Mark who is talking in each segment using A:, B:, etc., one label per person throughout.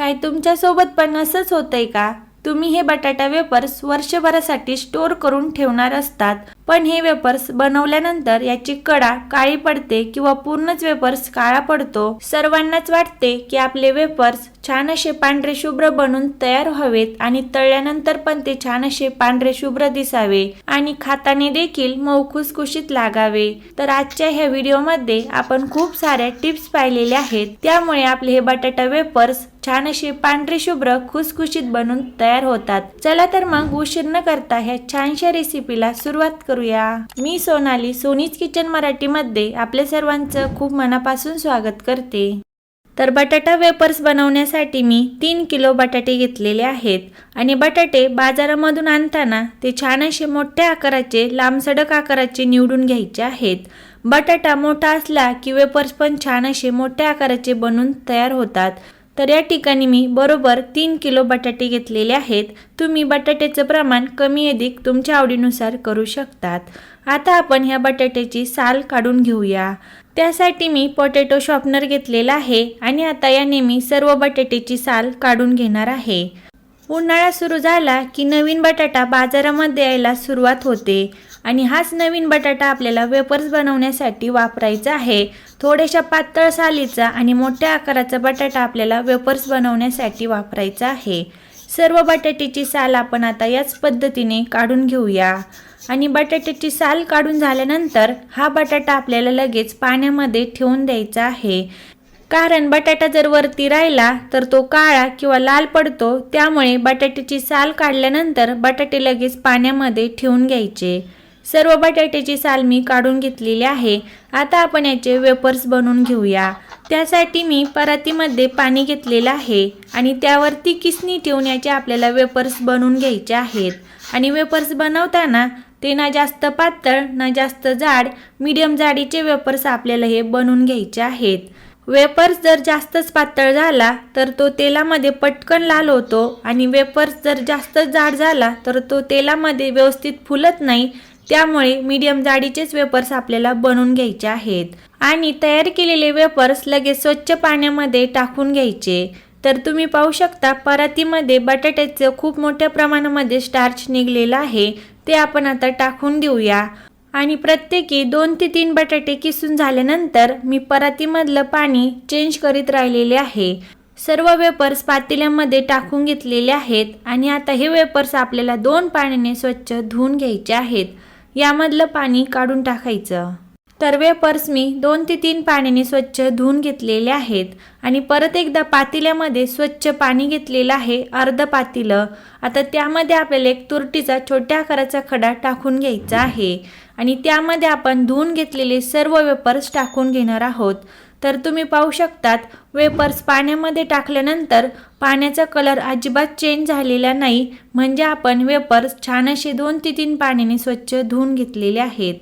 A: काय तुमच्यासोबत पण असंच होतंय का? तुम्ही हे बटाटा वेपर्स वर्षभरासाठी स्टोअर करून ठेवणार असतात. पण हे वेपर्स बनवल्यानंतर याची कडा काळी पडते किंवा पूर्णच वेपर्स काळा पडतो. सर्वांनाच वाटते की आपले वेपर्स छान असे पांढरे शुभ्र बनून तयार व्हावेत आणि तळल्यानंतर पण ते छान असे पांढरे शुभ्र दिसावे आणि खाताने देखील मऊ खुसखुशीत लागावे. तर आजच्या ह्या व्हिडिओमध्ये आपण खूप साऱ्या टिप्स पाहिलेल्या आहेत. त्यामुळे आपले हे बटाटा वेपर्स छान असे पांढरे शुभ्र खुसखुशीत बनून तयार होतात. चला तर मग उशीर न करता ह्या छानशा रेसिपीला सुरुवात करूया. मी सोनाली सोनीज किचन मराठीमध्ये आपल्या सर्वांचं खूप मनापासून स्वागत करते. तर बटाटा वेपर्स बनवण्यासाठी मी तीन किलो बटाटे घेतलेले आहेत आणि बटाटे बाजारामधून आणताना ते छान असे मोठ्या आकाराचे लांबसडक आकाराचे निवडून घ्यायचे आहेत. बटाटा मोठा असला की वेपर्स पण छान असे मोठ्या आकाराचे बनून तयार होतात. तर या ठिकाणी मी बरोबर तीन किलो बटाटे घेतलेले आहेत. तुम्ही बटाट्याचं प्रमाण कमी अधिक तुमच्या आवडीनुसार करू शकतात. आता आपण ह्या बटाट्याची साल काढून घेऊया. त्यासाठी मी पोटॅटो शॉपनर घेतलेला आहे आणि आता याने मी सर्व बटाट्याची साल काढून घेणार आहे. उन्हाळा सुरू झाला की नवीन बटाटा बाजारामध्ये यायला सुरुवात होते आणि हाच नवीन बटाटा आपल्याला वेपर्स बनवण्यासाठी वापरायचा आहे. थोड्याशा पातळ सालीचा आणि मोठ्या आकाराचा बटाटा आपल्याला वेपर्स बनवण्यासाठी वापरायचा आहे. सर्व बटाट्याची साल आपण आता याच पद्धतीने काढून घेऊया. आणि बटाट्याची साल काढून झाल्यानंतर हा बटाटा आपल्याला लगेच पाण्यामध्ये ठेवून द्यायचा आहे. कारण बटाटा जर वरती राहिला तर तो काळा किंवा लाल पडतो. त्यामुळे बटाट्याची साल काढल्यानंतर बटाटे लगेच पाण्यामध्ये ठेवून घ्यायचे. सर्व बटाट्याची साल मी काढून घेतलेली आहे. आता आपण याचे वेपर्स बनवून घेऊया. त्यासाठी मी परातीमध्ये पाणी घेतलेलं आहे आणि त्यावरती किसनी ठेवून याचे आपल्याला वेपर्स बनवून घ्यायचे आहेत. आणि वेपर्स बनवताना ते ना जास्त पातळ ना जास्त जाड मीडियम जाडीचे वेपर्स आपल्याला हे बनवून घ्यायचे आहेत. वेपर्स जर जास्तच पातळ झाला तर तो तेलामध्ये पटकन लाल होतो आणि वेपर्स जर जास्त जाड झाला तर तो तेलामध्ये व्यवस्थित फुलत नाही त्यामुळे मीडियम जाडीचेच वेपर्स आपल्याला बनवून घ्यायचे आहेत. आणि तयार केलेले वेपर्स लगेच स्वच्छ पाण्यामध्ये टाकून घ्यायचे. तर तुम्ही पाहू शकता परातीमध्ये बटाट्याचं खूप मोठ्या प्रमाणामध्ये स्टार्च निघलेलं आहे. ते आपण आता टाकून देऊया. आणि प्रत्येकी दोन ते तीन बटाटे किसून झाल्यानंतर मी परातीमधलं पाणी चेंज करीत राहिलेले आहे. सर्व वेपर्स पातेल्यामध्ये टाकून घेतलेले आहेत. आणि आता हे वेपर्स आपल्याला दोन पाण्याने स्वच्छ धुवून घ्यायचे आहेत. यामधलं पाणी काढून टाकायचं. तर वेपर्स मी दोन ते तीन पाण्याने स्वच्छ धुवून घेतलेले आहेत आणि परत एकदा पातेल्यामध्ये स्वच्छ पाणी घेतलेलं आहे अर्ध पातेलं. आता त्यामध्ये आपल्याला एक तुरटीचा छोट्या आकाराचा खडा टाकून घ्यायचा आहे. आणि त्यामध्ये आपण धुवून घेतलेले सर्व वेपर्स टाकून घेणार आहोत. तर तुम्ही पाहू शकतात वेपर्स पाण्यामध्ये टाकल्यानंतर पाण्याचा कलर अजिबात चेंज झालेला नाही. म्हणजे आपण वेपर्स छान असे दोन ते तीन पाण्याने स्वच्छ धुवून घेतलेले आहेत.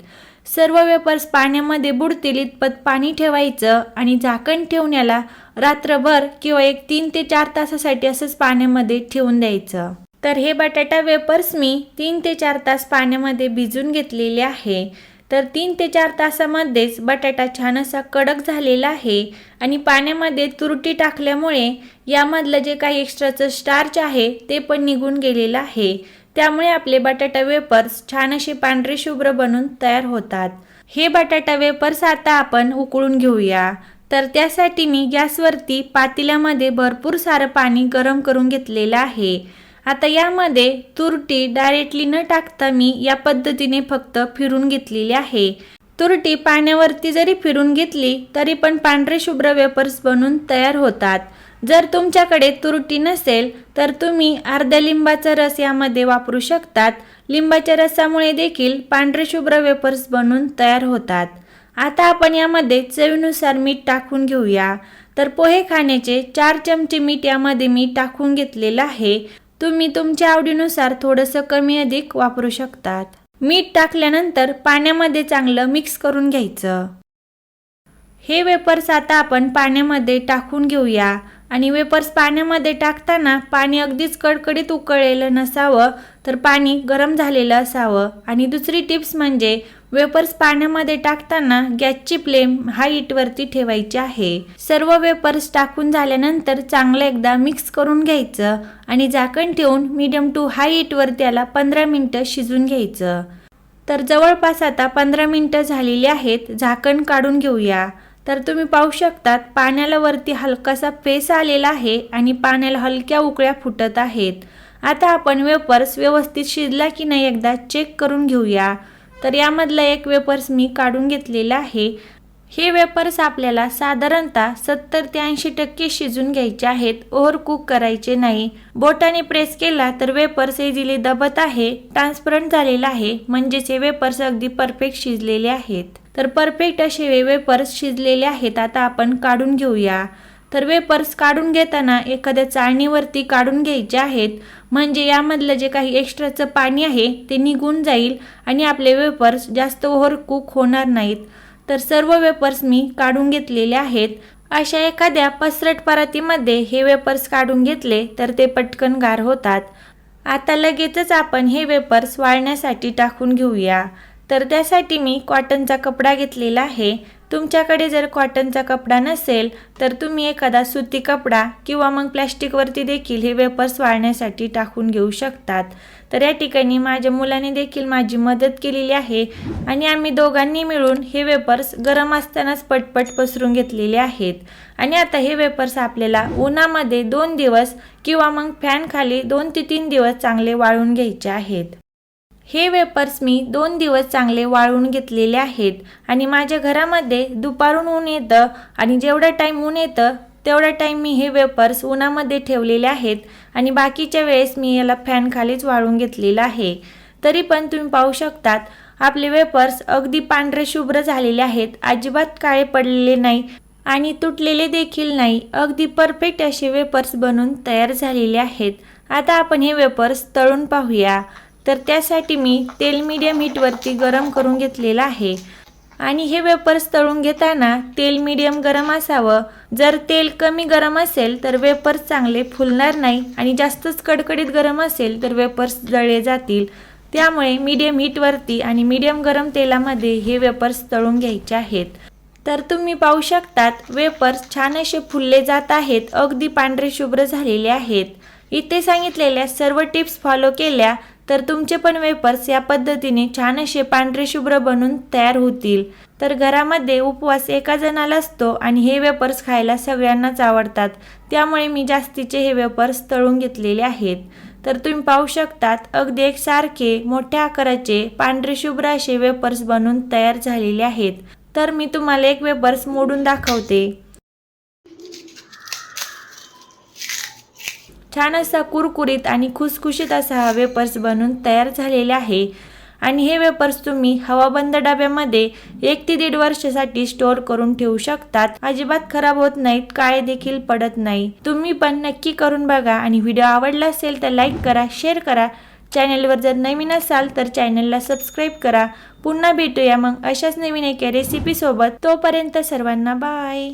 A: सर्व वेपर्स पाण्यामध्ये बुडतील इतपत पाणी ठेवायचं आणि झाकण ठेवण्याला रात्रभर किंवा एक तीन ते चार तासासाठी असंच पाण्यामध्ये ठेवून द्यायचं. तर हे बटाटा वेपर्स मी तीन ते चार तास पाण्यामध्ये भिजून घेतलेले आहे. तर तीन ते चार तासामध्येच बटाटा छान असा कडक झालेला आहे आणि पाण्यामध्ये तुरटी टाकल्यामुळे यामधलं जे काही एक्स्ट्राचं स्टार्च आहे ते पण निघून गेलेलं आहे. त्यामुळे आपले बटाटा वेपर्स छान असे पांढरे शुभ्र बनून तयार होतात. हे बटाटा वेपर्स आता आपण उकळून घेऊया. तर त्यासाठी मी गॅसवरती पातेल्यामध्ये भरपूर सारं पाणी गरम करून घेतलेलं आहे. आता यामध्ये तुरटी डायरेक्टली न टाकता मी या पद्धतीने फक्त फिरून घेतलेली आहे. तुरटी पाण्यावरती जरी फिरून घेतली तरी पण पांढरे शुभ्र वेपर्स बनून तयार होतात. जर तुमच्याकडे तुरटी नसेल तर तुम्ही अर्ध्या लिंबाचा रस यामध्ये वापरू शकतात. लिंबाच्या रसामुळे देखील पांढरे शुभ्र वेपर्स बनून तयार होतात. आता आपण यामध्ये चवीनुसार मीठ टाकून घेऊया. तर पोहे खाण्याचे चार चमचे मीठ यामध्ये मी टाकून घेतलेलं आहे. तुम्ही तुमच्या आवडीनुसार थोडंसं कमी अधिक वापरू शकतात. मीठ टाकल्यानंतर पाण्यामध्ये चांगलं मिक्स करून घ्यायचं. हे वेपर्स आता आपण पाण्यामध्ये टाकून घेऊया आणि वेपर्स पाण्यामध्ये टाकताना पाणी अगदीच कडकडीत उकळलेलं नसावं तर पाणी गरम झालेलं असावं. आणि दुसरी टिप्स म्हणजे वेपर्स पाण्यामध्ये टाकताना गॅसची फ्लेम हाय ठेवायची आहे. सर्व वेपर्स टाकून झाल्यानंतर चांगलं एकदा मिक्स करून घ्यायचं आणि झाकण ठेवून मीडियम टू हाय वर त्याला पंधरा मिनटं शिजून घ्यायचं. तर जवळपास आता पंधरा मिनटं झालेली आहेत झाकण काढून घेऊया. तर तुम्ही पाहू शकतात पाण्याला वरती हलकासा फेस आलेला आहे आणि पाण्याला हलक्या उकळ्या फुटत आहेत. आता आपण वेपर्स व्यवस्थित शिजला की नाही एकदा चेक करून घेऊया. तर यामधला एक वेपर्स मी काढून घेतलेला आहे. हे वेपर्स आपल्याला साधारणतः सत्तर ते ऐंशी टक्के शिजून घ्यायचे आहेत. ओव्हर कुक करायचे नाही. बोटाने प्रेस केला तर वेपर्स इझिली दबत आहे. ट्रान्सपरंट झालेला आहे. म्हणजेच हे वेपर्स अगदी परफेक्ट शिजलेले आहेत. तर परफेक्ट असे वेपर्स शिजलेले आहेत. आता आपण काढून घेऊया. तर वेपर्स काढून घेताना एखाद्या चाळणीवरती काढून घ्यायचे आहेत. म्हणजे यामधलं जे काही एक्स्ट्राचं पाणी आहे ते निघून जाईल आणि आपले वेपर्स जास्त ओव्हर कुक होणार नाहीत. तर सर्व वेपर्स मी काढून घेतलेले आहेत. अशा एखाद्या पसरट परातीमध्ये हे वेपर्स काढून घेतले तर ते पटकन गार होतात. आता लगेचच आपण हे वेपर्स वाळण्यासाठी टाकून घेऊया. तर त्यासाठी मी कॉटनचा कपडा घेतलेला आहे. तुमच्याकडे जर कॉटनचा कपडा नसेल तर तुम्ही एखादा सुती कपडा किंवा मग प्लॅस्टिकवरती देखील हे वेपर्स वाळण्यासाठी टाकून घेऊ शकतात. तर या ठिकाणी माझ्या मुलाने देखील माझी मदत केलेली आहे आणि आम्ही दोघांनी मिळून हे वेपर्स गरम असतानाच पटपट पसरून घेतलेले आहेत. आणि आता हे वेपर्स आपल्याला उन्हामध्ये दोन दिवस किंवा मग फॅनखाली दोन ते तीन दिवस चांगले वाळून घ्यायचे आहेत. हे वेपर्स मी दोन दिवस चांगले वाळवून घेतलेले आहेत आणि माझ्या घरामध्ये दुपारून ऊन येतं आणि जेवढा टाईम ऊन येतं तेवढा टाईम मी हे वेपर्स उन्हामध्ये ठेवलेले आहेत आणि बाकीच्या वेळेस मी याला फॅनखालीच वाळून घेतलेलं आहे. तरी पण तुम्ही पाहू शकतात आपले वेपर्स अगदी पांढरे शुभ्र झालेले आहेत अजिबात काळे पडलेले नाही आणि तुटलेले देखील नाही. अगदी परफेक्ट असे वेपर्स बनून तयार झालेले आहेत. आता आपण हे वेपर्स तळून पाहूया. तर त्यासाठी मी तेल मीडियम हीटवरती गरम करून घेतलेलं आहे. आणि हे वेपर्स तळून घेताना तेल मीडियम गरम असावं. जर तेल कमी गरम असेल तर वेपर्स चांगले फुलणार नाही आणि जास्तच कडकडीत गरम असेल तर वेपर्स जळले जातील. त्यामुळे मीडियम हीटवरती आणि मीडियम गरम तेलामध्ये हे वेपर्स तळून घ्यायचे आहेत. तर तुम्ही पाहू शकतात वेपर्स छान असे फुलले जात आहेत अगदी पांढरे शुभ्र झालेले आहेत. इथे सांगितलेल्या सर्व टिप्स फॉलो केल्या तर तुमचे पण वेपर्स या पद्धतीने छान असे पांढरे शुभ्र बनून तयार होतील. तर घरामध्ये उपवास एका जणाला असतो आणि हे वेपर्स खायला सगळ्यांनाच आवडतात. त्यामुळे मी जास्तीचे हे वेपर्स तळून घेतलेले आहेत. तर तुम्ही पाहू शकतात अगदी एकसारखे मोठ्या आकाराचे पांढरे शुभ्र असे वेपर्स बनून तयार झालेले आहेत. तर मी तुम्हाला एक वेपर्स मोडून दाखवते. छान असा कुरकुरीत आणि खुसखुशीत असा हा वेपर्स बनून तयार झालेला आहे. आणि हे वेपर्स तुम्ही हवाबंद डब्यामध्ये एक ते दीड वर्षासाठी स्टोअर करून ठेवू शकतात. अजिबात खराब होत नाहीत काळे देखील पडत नाही. तुम्ही पण नक्की करून बघा आणि व्हिडिओ आवडला असेल तर लाईक करा शेअर करा. चॅनलवर जर नवीन असाल तर चॅनलला सबस्क्राईब करा. पुन्हा भेटूया मग अशाच नवीन एका रेसिपीसोबत तोपर्यंत सर्वांना बाय